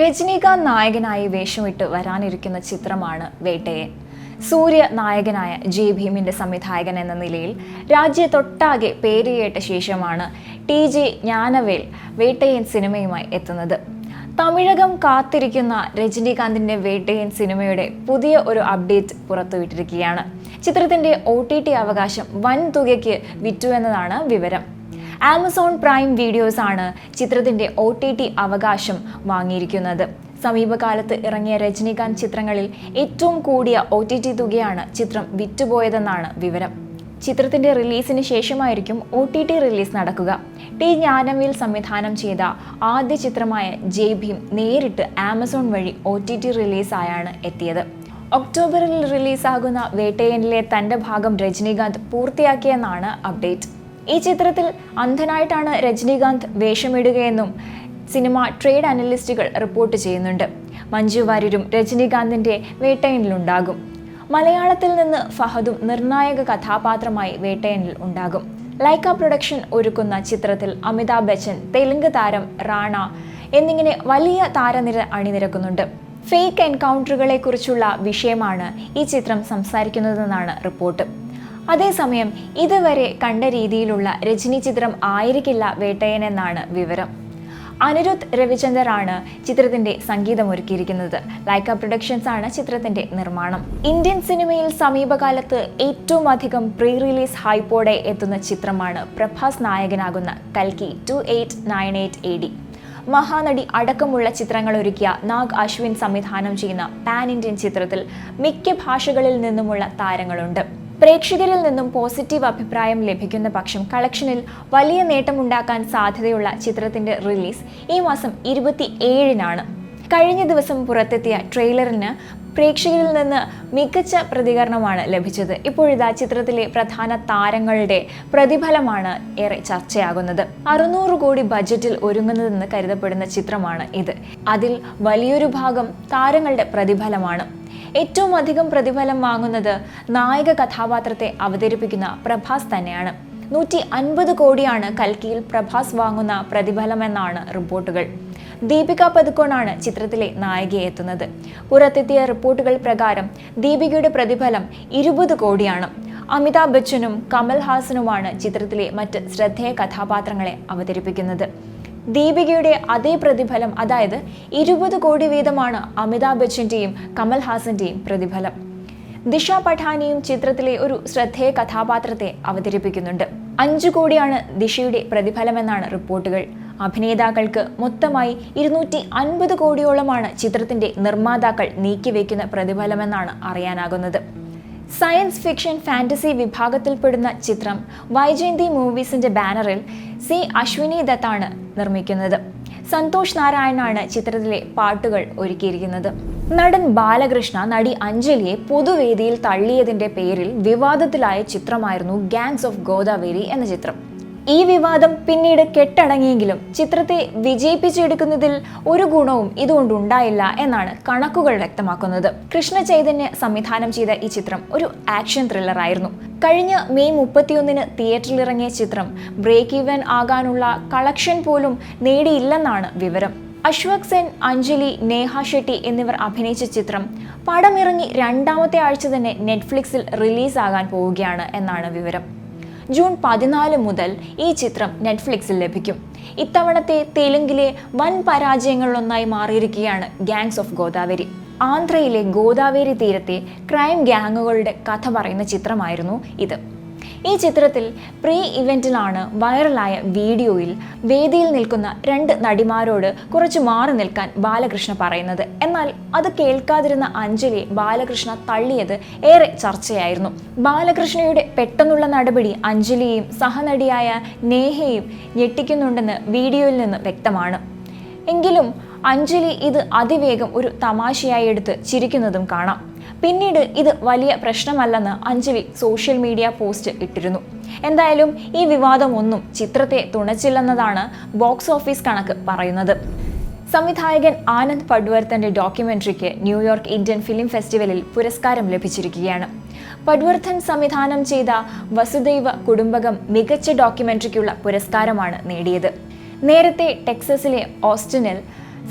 രജനീകാന്ത് നായകനായി വേഷമിട്ട് വരാനിരിക്കുന്ന ചിത്രമാണ് വേട്ടയൻ. സൂര്യ നായകനായ ജെ ഭീമിന്റെ സംവിധായകൻ എന്ന നിലയിൽ രാജ്യത്തൊട്ടാകെ പേരുകേട്ട ശേഷമാണ് ടി ജെ ജ്ഞാനവേൽ വേട്ടയൻ സിനിമയുമായി എത്തുന്നത്. തമിഴകം കാത്തിരിക്കുന്ന രജനീകാന്തിന്റെ വേട്ടയൻ സിനിമയുടെ പുതിയ ഒരു അപ്ഡേറ്റ് പുറത്തുവിട്ടിരിക്കുകയാണ്. ചിത്രത്തിന്റെ ഒ ടി ടി അവകാശം വൻ തുകയ്ക്ക് വിറ്റു എന്നതാണ് വിവരം. ആമസോൺ പ്രൈം വീഡിയോസ് ആണ് ചിത്രത്തിന്റെ ഒ ടി ടി അവകാശം വാങ്ങിയിരിക്കുന്നത്. സമീപകാലത്ത് ഇറങ്ങിയ രജനീകാന്ത് ചിത്രങ്ങളിൽ ഏറ്റവും കൂടിയ ഒ ടി ടി തുകയാണ് ചിത്രം വിറ്റുപോയതെന്നാണ് വിവരം. ചിത്രത്തിന്റെ റിലീസിന് ശേഷമായിരിക്കും ഒ ടി ടി റിലീസ് നടക്കുക. ടി ജ്ഞാനവേൽ സംവിധാനം ചെയ്ത ആദ്യ ചിത്രമായ ജയ് ഭീം നേരിട്ട് ആമസോൺ വഴി ഒ ടി ടി റിലീസായാണ് എത്തിയത്. ഒക്ടോബറിൽ റിലീസാകുന്ന വേട്ടയനിലെ തന്റെ ഭാഗം രജനീകാന്ത് പൂർത്തിയാക്കിയെന്നാണ് അപ്ഡേറ്റ്. ഈ ചിത്രത്തിൽ അന്ധനായിട്ടാണ് രജനീകാന്ത് വേഷമിടുകയെന്നും സിനിമ ട്രേഡ് അനലിസ്റ്റുകൾ റിപ്പോർട്ട് ചെയ്യുന്നുണ്ട്. മഞ്ജു വാര്യരും രജനീകാന്തിന്റെ വേട്ടയനിലുണ്ടാകും. മലയാളത്തിൽ നിന്ന് ഫഹദും നിർണായക കഥാപാത്രമായി വേട്ടയനിൽ ഉണ്ടാകും. ലൈക്ക പ്രൊഡക്ഷൻ ഒരുക്കുന്ന ചിത്രത്തിൽ അമിതാഭ് ബച്ചൻ തെലുങ്ക് താരം റാണ എന്നിങ്ങനെ വലിയ താരനിര അണിനിരക്കുന്നുണ്ട്. ഫേക്ക് എൻകൗണ്ടറുകളെക്കുറിച്ചുള്ള വിഷയമാണ് ഈ ചിത്രം സംസാരിക്കുന്നതെന്നാണ് റിപ്പോർട്ട്. അതേസമയം ഇതുവരെ കണ്ട രീതിയിലുള്ള രജനി ചിത്രം ആയിരിക്കില്ല വേട്ടയനെന്നാണ് വിവരം. അനിരുദ്ധ് രവിചന്ദറാണ് ചിത്രത്തിന്റെ സംഗീതം ഒരുക്കിയിരിക്കുന്നത് ലൈക്ക പ്രൊഡക്ഷൻസ് ആണ് ചിത്രത്തിന്റെ നിർമ്മാണം. ഇന്ത്യൻ സിനിമയിൽ സമീപകാലത്ത് ഏറ്റവും അധികം പ്രീ റിലീസ് ഹൈപ്പോടെ എത്തുന്ന ചിത്രമാണ് പ്രഭാസ് നായകനാകുന്ന കൽക്കി two eight nine eight A D Mahanati അടക്കമുള്ള ചിത്രങ്ങൾ ഒരുക്കിയ നാഗ് അശ്വിൻ സംവിധാനം ചെയ്യുന്ന പാൻ ഇന്ത്യൻ ചിത്രത്തിൽ മിക്ക ഭാഷകളിൽ നിന്നുമുള്ള താരങ്ങളുണ്ട്. പ്രേക്ഷകരിൽ നിന്നും പോസിറ്റീവ് അഭിപ്രായം ലഭിക്കുന്ന പക്ഷം കളക്ഷനിൽ വലിയ നേട്ടമുണ്ടാക്കാൻ സാധ്യതയുള്ള ചിത്രത്തിന്റെ റിലീസ് ഈ മാസം ഇരുപത്തി ഏഴിനാണ് കഴിഞ്ഞ ദിവസം പുറത്തെത്തിയ ട്രെയിലറിന് പ്രേക്ഷകരിൽ നിന്ന് മികച്ച പ്രതികരണമാണ് ലഭിച്ചത്. ഇപ്പോഴിതാ ചിത്രത്തിലെ പ്രധാന താരങ്ങളുടെ പ്രതിഫലമാണ് ഏറെ ചർച്ചയാകുന്നത്. അറുന്നൂറ് കോടി ബജറ്റിൽ ഒരുങ്ങുന്നതെന്ന് കരുതപ്പെടുന്ന ചിത്രമാണ് ഇത്. അതിൽ വലിയൊരു ഭാഗം താരങ്ങളുടെ പ്രതിഫലമാണ്. ഏറ്റവും അധികം പ്രതിഫലം വാങ്ങുന്നത് നായക കഥാപാത്രത്തെ അവതരിപ്പിക്കുന്ന പ്രഭാസ് തന്നെയാണ്. നൂറ്റി അൻപത് കോടിയാണ് കൽക്കിയിൽ പ്രഭാസ് വാങ്ങുന്ന പ്രതിഫലമെന്നാണ് റിപ്പോർട്ടുകൾ. ദീപിക പതുക്കോണാണ് ചിത്രത്തിലെ നായികയെ എത്തുന്നത്. പുറത്തെത്തിയ റിപ്പോർട്ടുകൾ പ്രകാരം ദീപികയുടെ പ്രതിഫലം ഇരുപത് കോടിയാണ്. അമിതാഭ് ബച്ചനും കമൽഹാസനുമാണ് ചിത്രത്തിലെ മറ്റ് ശ്രദ്ധേയ കഥാപാത്രങ്ങളെ അവതരിപ്പിക്കുന്നത്. ദീപികയുടെ അതേ പ്രതിഫലം അതായത് ഇരുപത് കോടി വീതമാണ് അമിതാഭ് ബച്ചന്റെയും കമൽഹാസന്റെയും പ്രതിഫലം. ദിശ പഠാനിയും ചിത്രത്തിലെ ഒരു ശ്രദ്ധേയ കഥാപാത്രത്തെ അവതരിപ്പിക്കുന്നുണ്ട്. അഞ്ചു കോടിയാണ് ദിശയുടെ പ്രതിഫലമെന്നാണ് റിപ്പോർട്ടുകൾ. അഭിനേതാക്കൾക്ക് മൊത്തമായി ഇരുന്നൂറ്റി അൻപത് കോടിയോളമാണ് ചിത്രത്തിന്റെ നിർമ്മാതാക്കൾ നീക്കിവെക്കുന്ന പ്രതിഫലമെന്നാണ് അറിയാനാകുന്നത്. സയൻസ് ഫിക്ഷൻ ഫാന്റസി വിഭാഗത്തിൽപ്പെടുന്ന ചിത്രം വൈജയന്തി മൂവീസിന്റെ ബാനറിൽ സി അശ്വിനി ദത്താണ് നിർമ്മിക്കുന്നത്. സന്തോഷ് നാരായണാണ് ചിത്രത്തിലെ പാട്ടുകൾ ഒരുക്കിയിരിക്കുന്നത്. നടൻ ബാലകൃഷ്ണ നടി അഞ്ജലിയെ പൊതുവേദിയിൽ തള്ളിയതിന്റെ പേരിൽ വിവാദത്തിലായ ചിത്രമായിരുന്നു ഗാങ്സ് ഓഫ് ഗോദാവേരി എന്ന ചിത്രം. ഈ വിവാദം പിന്നീട് കെട്ടടങ്ങിയെങ്കിലും ചിത്രത്തെ വിജയിപ്പിച്ചെടുക്കുന്നതിൽ ഒരു ഗുണവും ഇതുകൊണ്ടുണ്ടായില്ല എന്നാണ് കണക്കുകൾ വ്യക്തമാക്കുന്നത്. കൃഷ്ണ ചൈതന്യ സംവിധാനം ചെയ്ത ഈ ചിത്രം ഒരു ആക്ഷൻ ത്രില്ലറായിരുന്നു കഴിഞ്ഞ മെയ് മുപ്പത്തിയൊന്നിന് തിയേറ്ററിലിറങ്ങിയ ചിത്രം ബ്രേക്ക് ഈവൻ ആകാനുള്ള കളക്ഷൻ പോലും നേടിയില്ലെന്നാണ് വിവരം. അശ്വക് സെൻ അഞ്ജലി നേഹ ഷെട്ടി എന്നിവർ അഭിനയിച്ച ചിത്രം പടമിറങ്ങി രണ്ടാമത്തെ ആഴ്ച തന്നെ നെറ്റ്ഫ്ലിക്സിൽ റിലീസാകാൻ പോവുകയാണ് എന്നാണ് വിവരം. ജൂൺ പതിനാല് മുതൽ ഈ ചിത്രം നെറ്റ്ഫ്ലിക്സിൽ ലഭിക്കും. ഇത്തവണത്തെ തെലുങ്കിലെ വൻ പരാജയങ്ങളിലൊന്നായി മാറിയിരിക്കുകയാണ് ഗാങ്സ് ഓഫ് ഗോദാവരി ആന്ധ്രയിലെ ഗോദാവരി തീരത്തെ ക്രൈം ഗ്യാങ്ങുകളുടെ കഥ പറയുന്ന ചിത്രമായിരുന്നു ഇത്. ഈ ചിത്രത്തിൽ പ്രീ ഇവന്റിലാണ് വൈറലായ വീഡിയോയിൽ വേദിയിൽ നിൽക്കുന്ന രണ്ട് നടിമാരോട് കുറച്ച് മാറി നിൽക്കാൻ ബാലകൃഷ്ണ പറയുന്നത്. എന്നാൽ അത് കേൾക്കാതിരുന്ന അഞ്ജലി ബാലകൃഷ്ണ തള്ളിയത് ഏറെ ചർച്ചയായിരുന്നു. ബാലകൃഷ്ണയുടെ പെട്ടെന്നുള്ള നടപടി അഞ്ജലിയെയും സഹനടിയായ നേഹയും ഞെട്ടിക്കുന്നുണ്ടെന്ന് വീഡിയോയിൽ നിന്ന് വ്യക്തമാണ്. എങ്കിലും അഞ്ജലി ഇത് അതിവേഗം ഒരു തമാശയായി എടുത്ത് ചിരിക്കുന്നതും കാണാം. പിന്നീട് ഇത് വലിയ പ്രശ്നമല്ലെന്ന് അഞ്ജലി സോഷ്യൽ മീഡിയ പോസ്റ്റ് ഇട്ടിരുന്നു. എന്തായാലും ഈ വിവാദമൊന്നും ചിത്രത്തെ തുണച്ചില്ലെന്നതാണ് ബോക്സ് ഓഫീസ് കണക്ക് പറയുന്നത്. സംവിധായകൻ ആനന്ദ് പഡ്വർത്തന്റെ ഡോക്യുമെന്ററിക്ക് ന്യൂയോർക്ക് ഇന്ത്യൻ ഫിലിം ഫെസ്റ്റിവലിൽ പുരസ്കാരം ലഭിച്ചിരിക്കുകയാണ്. പഡ്വർദ്ധൻ സംവിധാനം ചെയ്ത വസുദൈവ കുടുംബകം മികച്ച ഡോക്യുമെന്ററിക്കുള്ള പുരസ്കാരമാണ് നേടിയത്. നേരത്തെ ടെക്സസിലെ ഓസ്റ്റിനിൽ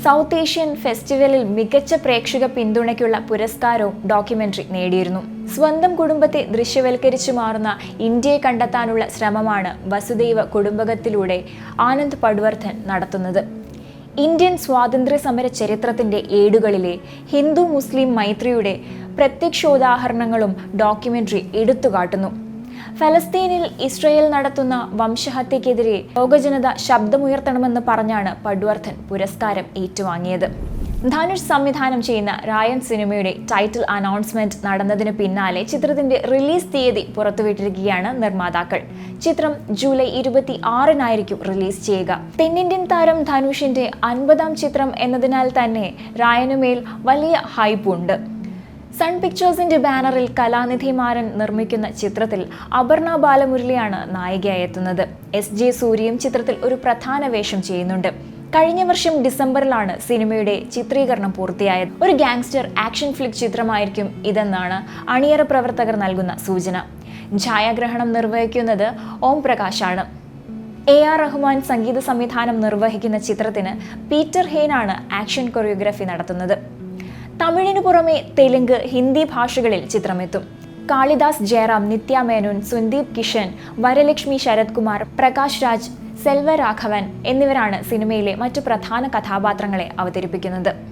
സൗത്ത് ഏഷ്യൻ ഫെസ്റ്റിവലിൽ മികച്ച പ്രേക്ഷക പിന്തുണയ്ക്കുള്ള പുരസ്കാരവും ഡോക്യുമെന്ററി നേടിയിരുന്നു. സ്വന്തം കുടുംബത്തെ ദൃശ്യവൽക്കരിച്ചു മാറുന്ന ഇന്ത്യയെ കണ്ടെത്താനുള്ള ശ്രമമാണ് വസുദൈവ കുടുംബകത്തിലൂടെ ആനന്ദ് പടുവർദ്ധൻ നടത്തുന്നത്. ഇന്ത്യൻ സ്വാതന്ത്ര്യ സമര ചരിത്രത്തിന്റെ ഏടുകളിലെ ഹിന്ദു മുസ്ലിം മൈത്രിയുടെ പ്രത്യക്ഷോദാഹരണങ്ങളും ഡോക്യുമെന്ററി എടുത്തുകാട്ടുന്നു. ഫലസ്തീനിൽ ഇസ്രയേൽ നടത്തുന്ന വംശഹത്യക്കെതിരെ ലോകജനത ശബ്ദമുയർത്തണമെന്ന് പറഞ്ഞാണ് പടുവർദ്ധൻ പുരസ്കാരം ഏറ്റുവാങ്ങിയത്. ധനുഷ് സംവിധാനം ചെയ്യുന്ന റായൻ സിനിമയുടെ ടൈറ്റിൽ അനൗൺസ്മെന്റ് നടന്നതിന് പിന്നാലെ ചിത്രത്തിന്റെ റിലീസ് തീയതി പുറത്തുവിട്ടിരിക്കുകയാണ് നിർമ്മാതാക്കൾ. ചിത്രം ജൂലൈ ഇരുപത്തി ആറിനായിരിക്കും റിലീസ് ചെയ്യുക. തെന്നിന്ത്യൻ താരം ധനുഷിന്റെ അൻപതാം ചിത്രം എന്നതിനാൽ തന്നെ രായനുമേൽ വലിയ ഹൈപ്പ് ഉണ്ട്. സൺ പിക്ചേഴ്സിന്റെ ബാനറിൽ കലാനിധി മാരൻ നിർമ്മിക്കുന്ന ചിത്രത്തിൽ അപർണ ബാലമുരളിയാണ് നായികയായി എത്തുന്നത് എസ് ജെ സൂര്യയും ചിത്രത്തിൽ ഒരു പ്രധാന വേഷം ചെയ്യുന്നുണ്ട്. കഴിഞ്ഞ വർഷം ഡിസംബറിലാണ് സിനിമയുടെ ചിത്രീകരണം പൂർത്തിയായത്. ഒരു ഗാങ്സ്റ്റർ ആക്ഷൻ ഫ്ലിക് ചിത്രമായിരിക്കും ഇതെന്നാണ് അണിയറ പ്രവർത്തകർ നൽകുന്ന സൂചന. ഛായാഗ്രഹണം നിർവഹിക്കുന്നത് ഓം പ്രകാശാണ്. എ ആർ റഹ്മാൻ സംഗീത സംവിധാനം നിർവഹിക്കുന്ന ചിത്രത്തിന് പീറ്റർ ഹെയ്നാണ് ആക്ഷൻ കൊറിയോഗ്രഫി നടത്തുന്നത്. തമിഴിനു പുറമെ തെലുങ്ക് ഹിന്ദി ഭാഷകളിൽ ചിത്രമെത്തും. കാളിദാസ് ജയറാം നിത്യ മേനോൻ സുന്ദീപ് കിഷൻ വരലക്ഷ്മി ശരത് കുമാർ പ്രകാശ് രാജ് സെൽവ രാഘവൻ എന്നിവരാണ് സിനിമയിലെ മറ്റു പ്രധാന കഥാപാത്രങ്ങളെ അവതരിപ്പിക്കുന്നത്.